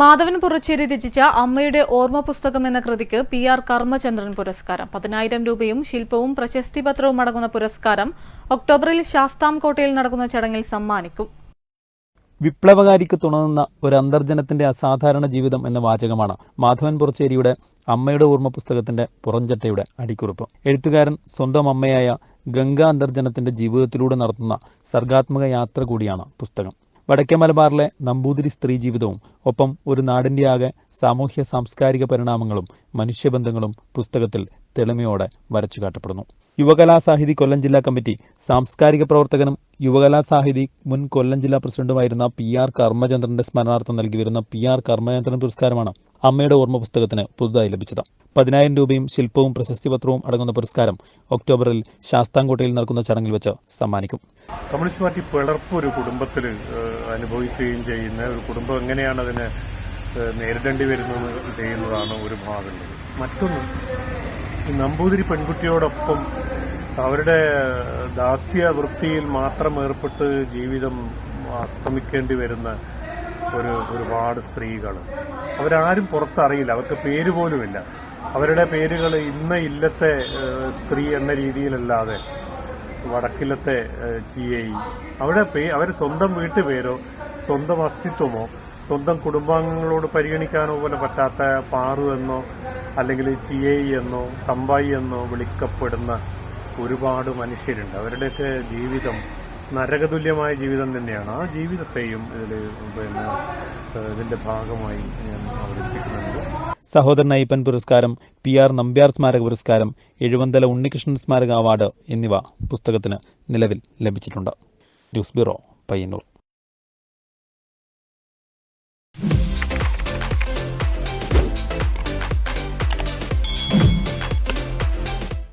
മാധവൻ പുറച്ചേരി രചിച്ച അമ്മയുടെ ഓർമ്മ പുസ്തകം എന്ന കൃതിക്ക് പി ആർ കർമ്മചന്ദ്രൻ പുരസ്കാരം. പതിനായിരം രൂപയും ശില്പവും പ്രശസ്തി പത്രവും അടങ്ങുന്ന പുരസ്കാരം ഒക്ടോബറിൽ ശാസ്താംകോട്ടയിൽ നടക്കുന്ന ചടങ്ങിൽ സമ്മാനിക്കും. വിപ്ലവകാരിക്ക് തുണങ്ങുന്ന ഒരു അന്തർജനത്തിന്റെ അസാധാരണ ജീവിതം എന്ന വാചകമാണ് മാധവൻ പുറച്ചേരിയുടെ അമ്മയുടെ ഓർമ്മ പുസ്തകത്തിന്റെ പുറംചട്ടയുടെ അടിക്കുറിപ്പ്. എഴുത്തുകാരൻ സ്വന്തം അമ്മയായ ഗംഗാ അന്തർജനത്തിന്റെ ജീവിതത്തിലൂടെ നടത്തുന്ന സർഗാത്മക യാത്ര കൂടിയാണ് പുസ്തകം. വടക്കേ മലബാറിലെ നമ്പൂതിരി സ്ത്രീ ജീവിതവും ഒപ്പം ഒരു നാടിന്റെ ആകെ സാമൂഹ്യ സാംസ്കാരിക പരിണാമങ്ങളും മനുഷ്യബന്ധങ്ങളും പുസ്തകത്തിൽ തെളിമയോടെ വരച്ചു കാട്ടപ്പെടുന്നു. യുവകലാസാഹിതി കൊല്ലം ജില്ലാ കമ്മിറ്റി സാംസ്കാരിക പ്രവർത്തകനും യുവകലാസാഹിതി മുൻ കൊല്ലം ജില്ലാ പ്രസിഡന്റുമായിരുന്ന പി ആർ കർമ്മചന്ദ്രന്റെ സ്മരണാർത്ഥം നൽകി വരുന്ന പി ആർ കർമ്മചന്ദ്രൻ പുരസ്കാരമാണ് അമ്മയുടെ ഓർമ്മ പുസ്തകത്തിന് പുതുതായി ലഭിച്ചത്. പതിനായിരം രൂപയും ശില്പവും പ്രശസ്തി പത്രവും അടങ്ങുന്ന പുരസ്കാരം ഒക്ടോബറിൽ ശാസ്താംകോട്ടയിൽ നടക്കുന്ന ചടങ്ങിൽ വെച്ച് സമ്മാനിക്കും. കമ്മ്യൂണിസ്റ്റ് പാർട്ടി പിളർപ്പ് ഒരു കുടുംബത്തിൽ അനുഭവിക്കുകയും ചെയ്യുന്ന ഒരു കുടുംബം എങ്ങനെയാണ് അതിനെ നേരിടേണ്ടി വരുന്നത് ചെയ്യുന്നതാണ് ഒരു ഭാഗം മറ്റൊന്ന് ഈ നമ്പൂതിരി പെൺകുട്ടിയോടൊപ്പം അവരുടെ ദാസ്യ വൃത്തിയിൽ മാത്രം ഏർപ്പെട്ട് ജീവിതം അസ്തമിക്കേണ്ടി വരുന്ന ഒരു ഒരുപാട് സ്ത്രീകൾ അവരാരും പുറത്തറിയില്ല അവർക്ക് പേര് പോലുമില്ല. അവരുടെ പേരുകൾ ഇന്ന ഇല്ലത്തെ സ്ത്രീ എന്ന രീതിയിലല്ലാതെ വടക്കിലത്തെ ഐ അവിടെ പേ അവർ സ്വന്തം വീട്ടുപേരോ സ്വന്തം അസ്തിത്വമോ സ്വന്തം കുടുംബാംഗങ്ങളോട് പരിഗണിക്കാനോ പോലെ പറ്റാത്ത പാറു എന്നോ അല്ലെങ്കിൽ ചിയേയി എന്നോ തമ്പായി എന്നോ വിളിക്കപ്പെടുന്ന ഒരുപാട് മനുഷ്യരുണ്ട്. അവരുടെയൊക്കെ ജീവിതം നരകതുല്യമായ ജീവിതം തന്നെയാണ്. ആ ജീവിതത്തെയും ഇതിൽ പിന്നെ ഇതിന്റെ ഭാഗമായി ഞാൻ അവതരിപ്പിക്കുന്നുണ്ട് സഹോദരൻ അയ്യപ്പൻ പുരസ്കാരം പി ആർ നമ്പ്യാർ സ്മാരക പുരസ്കാരം എഴുവന്തല ഉണ്ണികൃഷ്ണൻ സ്മാരക അവാർഡ് എന്നിവ പുസ്തകത്തിന് നിലവിൽ ലഭിച്ചിട്ടുണ്ട്. News bureau Payyanur.